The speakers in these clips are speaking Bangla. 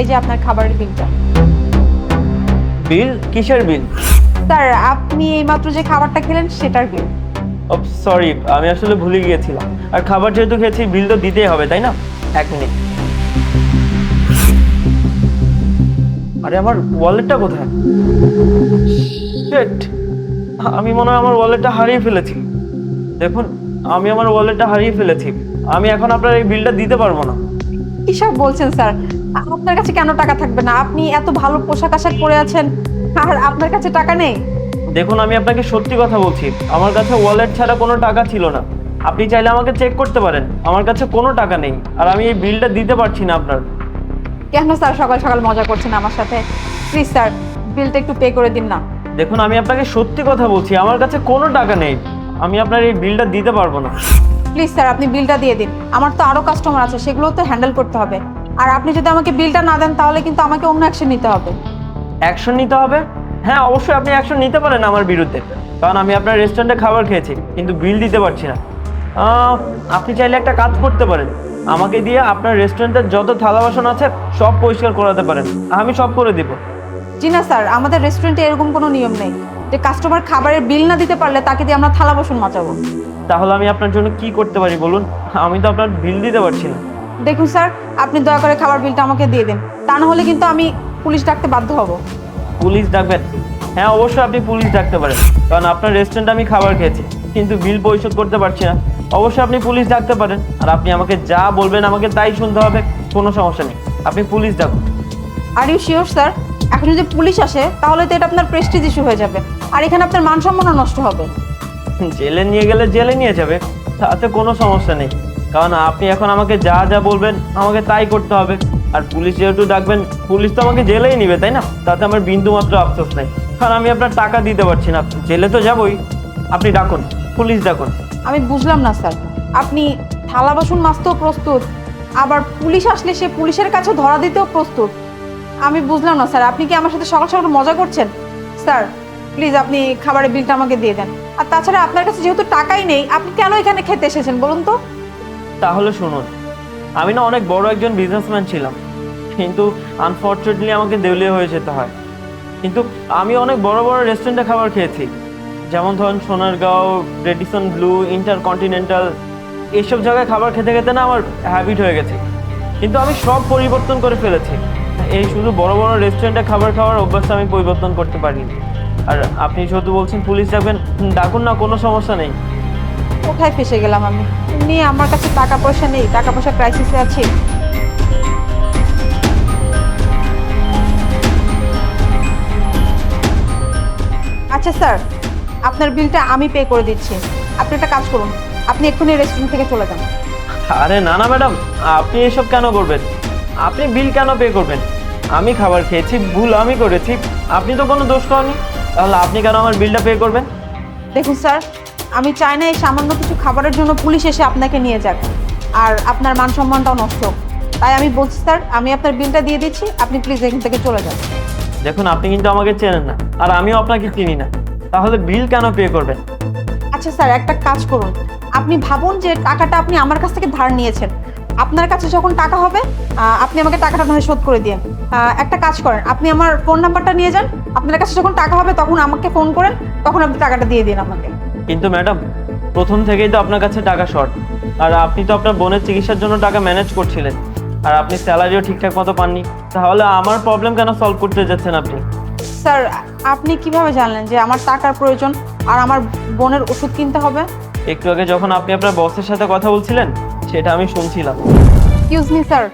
এই যে আপনার খাবারের বিলটা। বিল? কিসের বিল? স্যার আপনি এইমাত্র যে খাবারটা খেলেন সেটার বিল। সরি আমি আসলে ভুলে গিয়েছিলাম। আর খাবার যেহেতু খেয়েছি বিল তো দিতেই হবে তাই না? এক মিনিট। আরে আমার ওয়ালেটটা কোথায়? Shit! আমি মনে হয় আমার ওয়ালেটটা হারিয়ে ফেলেছি। দেখুন আমি আমার ওয়ালেটটা হারিয়ে ফেলেছি। আমি এখন আপনার এই বিলটা দিতে পারব না। কিসব বলছেন স্যার? আপনার কাছে কেন টাকা থাকবে না? আপনি এত ভালো পোশাক আশাক পরে আছেন আর আপনার কাছে টাকা নেই? দেখুন আমি আপনাকে সত্যি কথা বলছি। আমার কাছে ওয়ালেট ছাড়া কোনো টাকা ছিল না। আপনি চাইলে আমাকে চেক করতে পারেন। আমার কাছে কোনো টাকা নেই আর আমি এই বিলটা দিতে পারছি না আপনার। কেন স্যার? সকাল সকাল মজা করছেন আমার সাথে। প্লিজ স্যার বিলটা একটু পে করে দিন না। দেখুন আমি আপনাকে সত্যি কথা বলছি। আমার কাছে কোনো টাকা নেই। আমি আপনার এই বিলটা দিতে পারব না। প্লিজ স্যার আপনি বিলটা দিয়ে দিন। আমার তো আরও কাস্টমার আছে সেগুলো তো হ্যান্ডেল করতে হবে। আর আপনি যদি আমাকে বিলটা না দেন তাহলে কিন্তু আমাকে অন্য অ্যাকশন নিতে হবে। অ্যাকশন নিতে হবে? হ্যাঁ অবশ্যই আপনি অ্যাকশন নিতে পারেন আমার বিরুদ্ধে। কারণ আমি আপনার রেস্টুরেন্টে খাবার খেয়েছি কিন্তু বিল দিতে পারছি না। আপনি চাইলে একটা কাজ করতে পারেন। আমাকে দিয়ে আপনার রেস্টুরেন্টের যত থালা বাসন আছে সব পরিষ্কার করাতে পারেন। আমি সব করে দিব। জি না স্যার আমাদের রেস্টুরেন্টে এরকম কোনো নিয়ম নেই। যে কাস্টমার খাবারের বিল না দিতে পারলে তাকে দিয়ে আমরা থালা বাসন মাচাবো তাহলে আমি আপনার জন্য কি করতে পারি বলুন? আমি তো আপনার বিল দিতে পারছি না। দেখুন স্যার আপনি দয়া করে খাবার বিলটা আমাকে দিয়ে দিন। তা না হলে কিন্তু আমি পুলিশ ডাকতে বাধ্য হব। পুলিশ ডাকবেন? হ্যাঁ অবশ্যই আপনি পুলিশ ডাকতে পারেন। কারণ আপনার রেস্টুরেন্টে আমি খাবার খেয়েছি কিন্তু বিল পরিশোধ করতে পারছি না। অবশ্যই আপনি পুলিশ ডাকতে পারেন। আর আপনি আমাকে যা বলবেন আমাকে তাই শুনতে হবে কোনো সমস্যা নেই। আপনি পুলিশ ডাকুন। আর ইউ শিওর স্যার এখন যদি পুলিশ আসে তাহলে তো এটা আপনার প্রেস্টিজ ইস্যু হয়ে যাবে। আর এখানে আপনার মান সম্মানও নষ্ট হবে। জেলে নিয়ে গেলে জেলে নিয়ে যাবে তাতে কোনো সমস্যা নেই। কারণ আপনি এখন আমাকে যা যা বলবেন, আমাকে তাই করতে হবে। আর পুলিশ যেহেতু ডাকবেন, পুলিশ তো আমাকে জেলেই নিবে, তাই না? তাতে আমার বিন্দু মাত্র আফসোস নেই। কারণ আমি আপনার টাকা দিতে পারছি না। জেলে তো যাবই। আপনি ডাকুন, পুলিশ ডাকুন। আমি বুঝলাম না, স্যার। আপনি থালা বাসন মাজতেও প্রস্তুত, আবার পুলিশ আসলে সে পুলিশের কাছে ধরা দিতেও প্রস্তুত। আমি বুঝলাম না, স্যার। আপনি কি আমার সাথে সকাল সকাল মজা করছেন? স্যার, প্লিজ আপনি খাবারের বিলটা আমাকে দিয়ে দেন। আর তাছাড়া আপনার কাছে যেহেতু টাকাই নেই, আপনি কেন এখানে খেতে এসেছেন, বলুন তো? তাহলে শুনুন, আমি না অনেক বড় একজন বিজনেসম্যান ছিলাম, কিন্তু আনফর্চুনেটলি আমাকে দেউলিয়া হয়ে যেতে হয়। কিন্তু আমি অনেক বড় বড় রেস্টুরেন্টে খাবার খেয়েছি, যেমন ধরুন সোনারগাঁও রেডিসন ব্লু ইন্টারকন্টিনেন্টাল এইসব জায়গায় খাবার খেতে খেতে না আমার হ্যাবিট হয়ে গেছে। কিন্তু আমি সব পরিবর্তন করে ফেলেছি। এই শুধু বড় বড় রেস্টুরেন্টে খাবার খাওয়ার অভ্যাসটা আমি পরিবর্তন করতে পারিনি। আর আপনি যেহেতু বলছেন, পুলিশ যাবেন ডাকুন না, কোনো সমস্যা নেই। কোথায় ফেসে গেলাম আমি? নিয়ে আমার কাছে টাকা পয়সা নেই টাকা পয়সা ক্রাইসিসে আছে। আচ্ছা স্যার আপনার বিলটা আমি পে করে দিচ্ছি। আপনি একটা কাজ করুন আপনি এক্ষুনি রেস্টুরেন্ট থেকে চলে যান। আরে না না ম্যাডাম আপনি এসব কেন করবেন? আপনি বিল কেন পে করবেন? আমি খাবার খেয়েছি ভুল আমি করেছি আপনি তো কোনো দোষ করেনি তাহলে আপনি কেন আমার বিলটা পে করবেন? দেখুন স্যার আমি চাই না এই সামান্য কিছু খাবারের জন্য পুলিশ এসে আপনাকে নিয়ে যাক। আর আপনার মান সম্মানটাও নষ্ট। হোক। তাই আমি বলছি স্যার আমি আপনার বিলটা দিয়ে দিচ্ছি। আপনি প্লিজ এখান থেকে চলে যান। দেখুন আপনি কিন্তু আমাকে চেনেন না আর আমিও আপনাকে চিনি না। তাহলে বিল কেন পে করবেন? আচ্ছা স্যার একটা কাজ করুন। আপনি ভাবুন যে টাকাটা আপনি আমার কাছ থেকে ধার নিয়েছেন। আপনার কাছে যখন টাকা হবে আপনি আমাকে টাকাটা নয় শোধ করে দিন একটা কাজ করেন আপনি আমার ফোন নাম্বারটা নিয়ে যান। আপনার কাছে যখন টাকা হবে তখন আমাকে ফোন করেন তখন আপনি টাকাটা দিয়ে দিন আমাকে। কিন্তু ম্যাডাম প্রথম থেকেই তো আপনার কাছে টাকা শর্ট। আর আপনি তো আপনার বোনের চিকিৎসার জন্য টাকা ম্যানেজ করছিলেন। আর আপনি স্যালারিও ঠিকঠাক মতো পাননি। তাহলে আমার প্রবলেম কেন সলভ করতে যাচ্ছেন আপনি? স্যার আপনি কীভাবে জানলেন যে আমার টাকার প্রয়োজন আর আমার বোনের ওষুধ কিনতে হবে? একটু আগে যখন আপনি আপনার বসের সাথে কথা বলছিলেন সেটা আমি শুনছিলাম। Excuse me sir.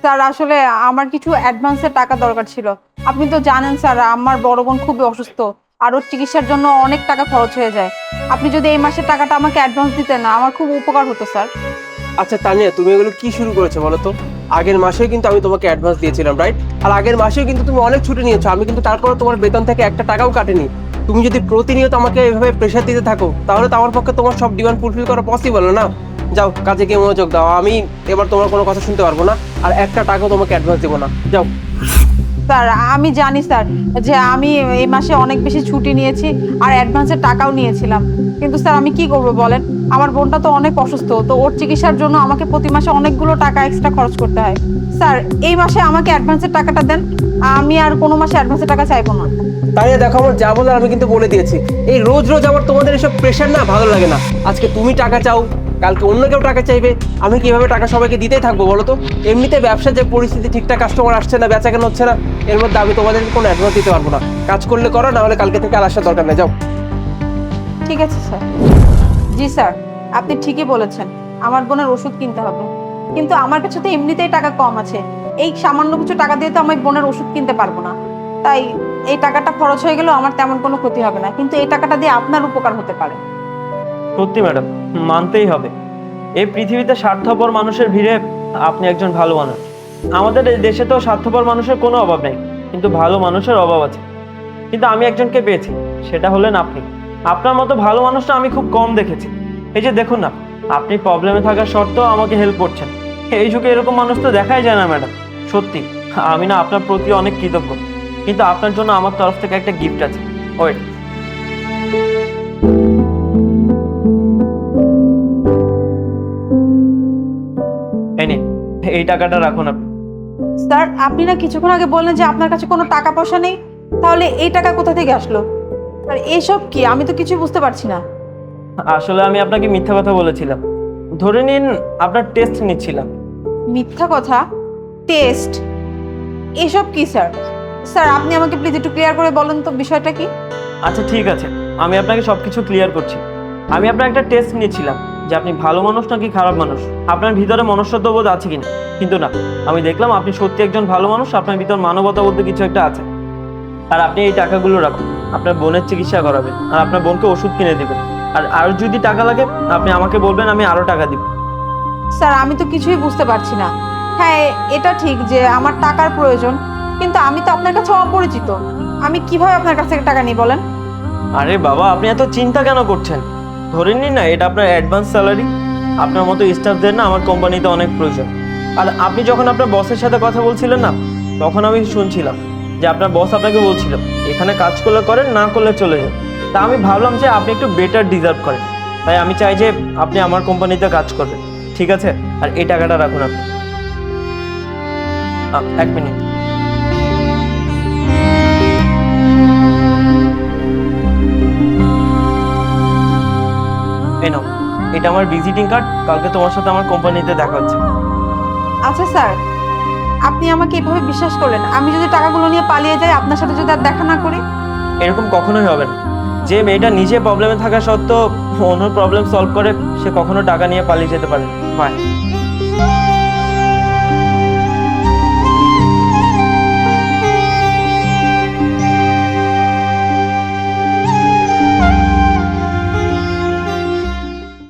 স্যার আসলে আমার কিছু অ্যাডভান্সের টাকা দরকার ছিল। আপনি তো জানেন স্যার আমার বড় বোন খুবই অসুস্থ। আর ওর চিকিৎসার জন্য অনেক টাকা খরচ হয়ে যায়। আপনি যদি এই মাসের টাকাটা আমাকে অ্যাডভান্স দিতেন না আমার খুব উপকার হতো, স্যার। আচ্ছা তানিয়া, তুমি এগুলো কি শুরু করেছ বলো তো? আগের মাসেও কিন্তু আমি তোমাকে অ্যাডভান্স দিয়েছিলাম রাইট আর আগের মাসেও কিন্তু তুমি অনেক ছুটি নিয়েছো, আমি কিন্তু তারপরে তোমার বেতন থেকে একটা টাকাও কাটেনি। তুমি যদি প্রতিনিয়ত আমাকে এভাবে প্রেশার দিতে থাকো, তাহলে তো আমার পক্ষে তোমার সব ডিমান্ড ফুলফিল করা পসিবল না। যাও, কাজে গিয়ে মনোযোগ দাও, আমি এবার তোমার কোনো কথা শুনতে পারব না, আর একটা টাকাও তোমাকে অ্যাডভান্স দেবো না। যাও। স্যার, আমি জানি স্যার যে আমি এই মাসে অনেক বেশি ছুটি নিয়েছি আর অ্যাডভান্সের টাকাও নিয়েছিলাম। কিন্তু স্যার, আমি কি করব বলেন? আমার বোনটা তো অনেক অসুস্থ, তো ওর চিকিৎসার জন্য আমাকে প্রতি মাসে অনেকগুলো টাকা এক্সট্রা খরচ করতে হয়। স্যার, এই মাসে আমাকে অ্যাডভান্সের টাকাটা দেন, আমি আর কোনো মাসে অ্যাডভান্সের টাকা চাইব না। তানিয়া দেখো, আমার যা বলার আমি কিন্তু বলে দিয়েছি। এই রোজ রোজ আমার তোমাদের এসব প্রেশার না ভালো লাগে না। আজকে তুমি টাকা চাও কালকে অন্য কেউ টাকা চাইবে, আমি কীভাবে টাকা সবাইকে দিতেই থাকব বলো তো? এমনিতে ব্যবসার যে পরিস্থিতি, ঠিকঠাক কাস্টমার আসছে না বেচা কেন হচ্ছে না, এর মধ্যে আমি তোমাদের কোনো অ্যাডভান্স দিতে পারব না। কাজ করলে করো না হলে কালকে থেকে আর আসার দরকার নেই, যাও। ঠিক আছে, স্যার। জি, স্যার, আপনি ঠিকই বলেছেন, আমার বোনের ওষুধ কিনতে হবে। কিন্তু আমার কাছে তো এমনিতেই টাকা কম আছে। এই সামান্য কিছু টাকা দিয়ে তো আমি বোনের ওষুধ কিনতে পারব না। তাই এই টাকাটা খরচ হয়ে গেলেও আমার তেমন কোনো ক্ষতি হবে না। কিন্তু এই টাকাটা দিয়ে আপনার উপকার হতে পারে। সত্যি ম্যাডাম, মানতেই হবে। এই পৃথিবীতে স্বার্থপর মানুষের ভিড়ে আপনি একজন ভালো মানুষ। আমাদের এই দেশে তো স্বার্থপর মানুষের কোনো অভাব নেই, কিন্তু ভালো মানুষের অভাব আছে। কিন্তু আমি একজনকে পেয়েছি, সেটা হলেন আপনি। আপনার মতো ভালো মানুষটা আমি খুব কম দেখেছি। এই যে দেখুন না, আপনি প্রবলেমে থাকা সত্ত্বেও আমাকে হেল্প করছেন। এই যুগে এরকম মানুষ তো দেখাই যায় না ম্যাডাম, সত্যি। আমি না আপনার প্রতি অনেক কৃতজ্ঞ, কিন্তু আপনার জন্য আমার তরফ থেকে একটা গিফট আছে। ওয়েট এই টাকাটা রাখুন আপনি স্যার আপনি না কিছুক্ষণ আগে বললেন যে আপনার কাছে কোনো টাকা পয়সা নেই তাহলে এই টাকা কোথা থেকে আসলো? আর এসব কি? আমি তো কিছুই বুঝতে পারছি না। আসলে আমি আপনাকে মিথ্যা কথা বলেছিলাম। ধরে নিন আপনার টেস্ট নিচ্ছিলাম। মিথ্যা কথা? টেস্ট এসব কি স্যার? স্যার আপনি আমাকে প্লিজ একটু ক্লিয়ার করে বলেন তো বিষয়টা কি? আচ্ছা ঠিক আছে। আমি আপনাকে সব কিছু ক্লিয়ার করছি। আমি আপনার একটা টেস্ট নিয়েছিলাম যে আপনি ভালো মানুষ নাকি খারাপ মানুষ? আপনার ভিতরে মনুষ্যত্ববোধ আছে কিনা? কিন্তু না। আমি দেখলাম আপনি সত্যি একজন ভালো মানুষ আপনার ভিতর মানবতা বলতে কিছু একটা আছে। আর আপনি এই টাকাগুলো রাখুন। আপনার বোনের চিকিৎসা করাবেন। আর আপনার বোনকে ওষুধ কিনে দেবেন। আর আরও যদি টাকা লাগে আপনি আমাকে বলবেন আমি আরও টাকা দিব। স্যার আমি তো কিছুই বুঝতে পারছি না। হ্যাঁ এটা ঠিক যে আমার টাকার প্রয়োজন কিন্তু আমি তো আপনার কাছে অপরিচিত। আমি কীভাবে আপনার কাছ থেকে টাকা নিই বলেন? আরে বাবা আপনি এত চিন্তা কেন করছেন? ধরে নিন না, এটা আপনার অ্যাডভান্স স্যালারি আপনার মতো স্টাফদের না আমার কোম্পানিতে অনেক প্রয়োজন। আর আপনি যখন আপনার বসের সাথে কথা বলছিলেন না, তখন আমি শুনছিলাম যে আপনার বস আপনাকে বলছিল, এখানে কাজ করলে করেন, না করলে চলে যান। তা আমি ভাবলাম যে আপনি একটু বেটার ডিজার্ভ করেন। তাই আমি চাই যে আপনি আমার কোম্পানিতে কাজ করবেন, ঠিক আছে? আর এই টাকাটা রাখুন আপনি। এক মিনিট নাও এটা আমার ভিজিটিং কার্ড কালকে তোমার সাথে আমার কোম্পানিতে দেখা হচ্ছে। আচ্ছা স্যার আপনি আমাকে এভাবে বিশ্বাস করলেন আমি যদি টাকাগুলো নিয়ে পালিয়ে যাই আপনার সাথে যদি আর দেখা না করি? এরকম কখনোই হবে না। যে মেয়েটা নিজে প্রবলেমে থাকা সত্ত্বেও অন্য প্রবলেম সলভ করে সে কখনো টাকা নিয়ে পালিয়ে যেতে পারে না। বাই